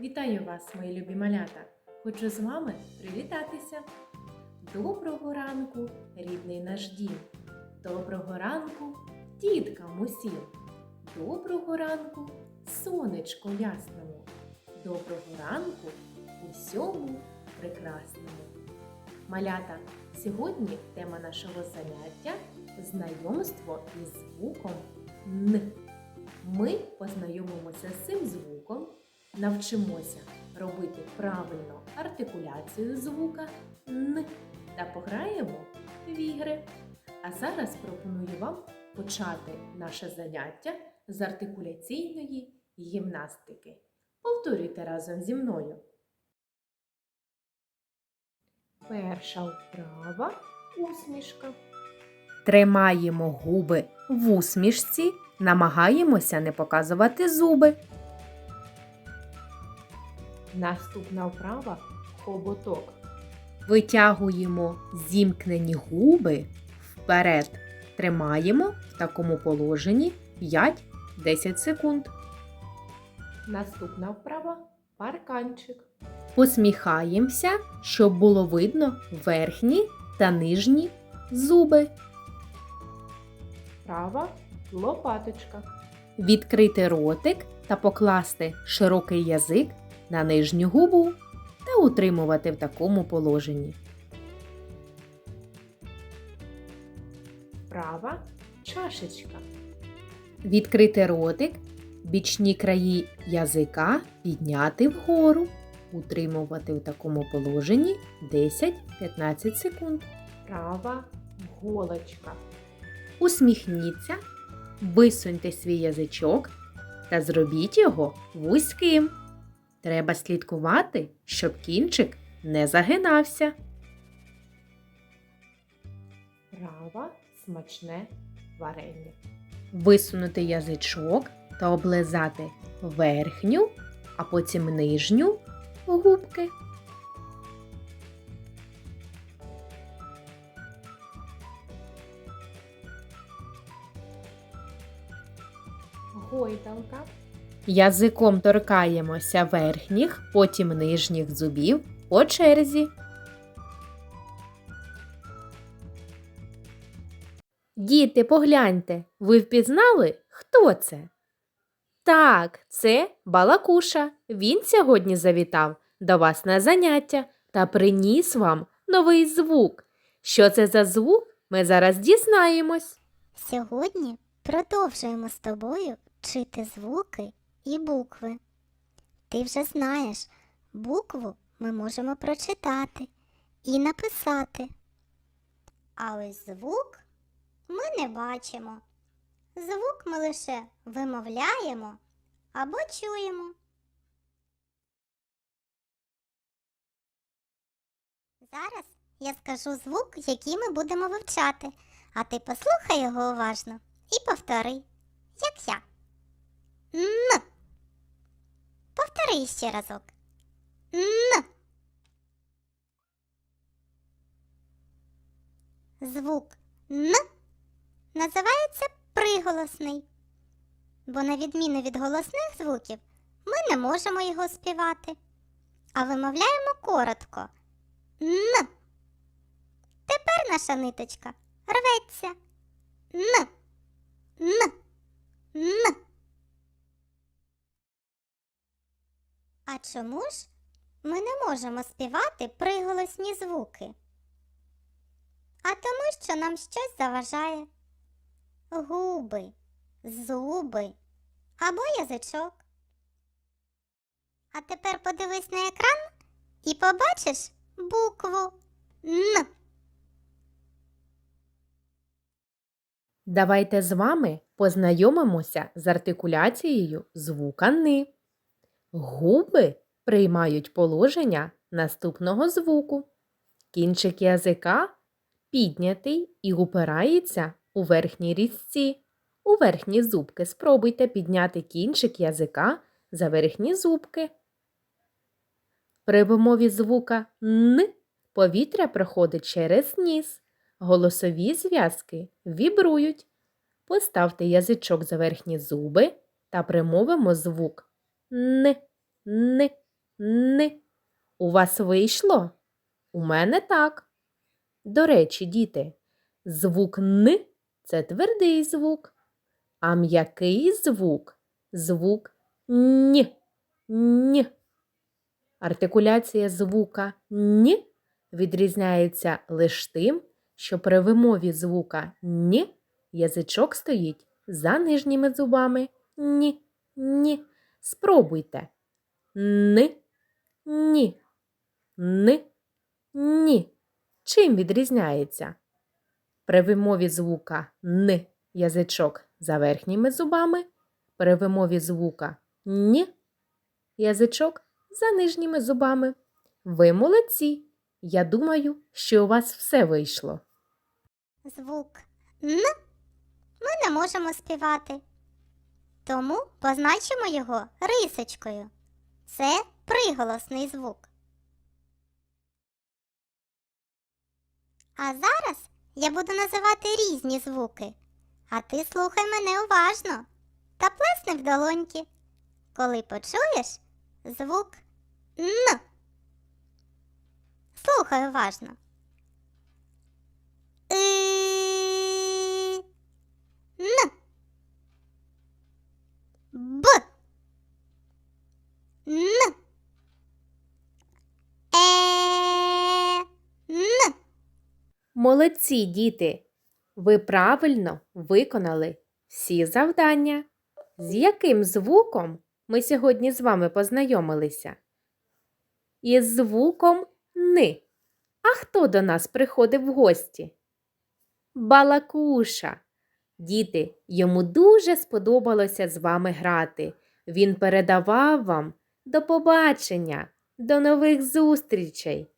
Вітаю вас, мої любі малята! Хочу з вами привітатися. Доброго ранку, рідний наш дім. Доброго ранку, діткам усім. Доброго ранку, сонечко ясному. Доброго ранку усьому прекрасному. Малята, сьогодні тема нашого заняття знайомство із звуком Н. Ми познайомимося з цим звуком, навчимося робити правильно артикуляцію звука Н та пограємо в ігри. А зараз пропоную вам почати наше заняття з артикуляційної гімнастики. Повторюйте разом зі мною. Перша вправа усмішка. Тримаємо губи в усмішці, намагаємося не показувати зуби. Наступна вправа хоботок. Витягуємо зімкнені губи вперед. Тримаємо в такому положенні 5-10 секунд. Наступна вправа парканчик. Посміхаємося, щоб було видно верхні та нижні зуби. Права лопаточка. Відкрити ротик та покласти широкий язик на нижню губу та утримувати в такому положенні. Права чашечка. Відкрити ротик, бічні краї язика підняти вгору, утримувати в такому положенні 10-15 секунд. Права голочка. Усміхніться, висуньте свій язичок та зробіть його вузьким. Треба слідкувати, щоб кінчик не загинався. Права смачне варення. Висунути язичок та облизати верхню, а потім нижню губки. Гойдалка. Язиком торкаємося верхніх, потім нижніх зубів по черзі. Діти, погляньте, ви впізнали, хто це? Так, це Балакуша. Він сьогодні завітав до вас на заняття та приніс вам новий звук. Що це за звук, ми зараз дізнаємось. Сьогодні продовжуємо з тобою вчити звуки і букви. Ти вже знаєш, букву ми можемо прочитати і написати. А ось звук ми не бачимо. Звук ми лише вимовляємо або чуємо. Зараз я скажу звук, який ми будемо вивчати, а ти послухай його уважно і повтори, як я. Н. Повтори ще разок. Н. Звук Н називається приголосний, бо на відміну від голосних звуків ми не можемо його співати, а вимовляємо коротко. Н. Тепер наша ниточка рветься. Н. Н. А чому ж ми не можемо співати приголосні звуки? А тому, що нам щось заважає. Губи, зуби або язичок. А тепер подивись на екран і побачиш букву Н. Давайте з вами познайомимося з артикуляцією звука «ни». Губи приймають положення наступного звуку. Кінчик язика піднятий і упирається у верхній різці. У верхні зубки спробуйте підняти кінчик язика за верхні зубки. При вимові звука «н» повітря проходить через ніс. Голосові зв'язки вібрують. Поставте язичок за верхні зуби та примовимо звук Н, Н. Н. У вас вийшло? У мене так. До речі, діти, звук Н це твердий звук, а м'який звук звук Н. Н. Артикуляція звука Н відрізняється лише тим, що при вимові звука Н язичок стоїть за нижніми зубами. Ні, ні. Спробуйте. Н, ні, н, ні. Чим відрізняється? При вимові звука Н язичок за верхніми зубами, при вимові звука Н язичок за нижніми зубами. Ви молодці. Я думаю, що у вас все вийшло. Звук Н ми не можемо співати. Тому позначимо його рисочкою. Це приголосний звук. А зараз я буду називати різні звуки. А ти слухай мене уважно та плесни в долоньки. Коли почуєш звук Н. Слухай уважно. И, Н. Б. Н. Е. Н. Молодці, діти! Ви правильно виконали всі завдання. З яким звуком ми сьогодні з вами познайомилися? Із звуком Ни. А хто до нас приходив в гості? Балакуша. Діти, йому дуже сподобалося з вами грати. Він передавав вам до побачення, до нових зустрічей.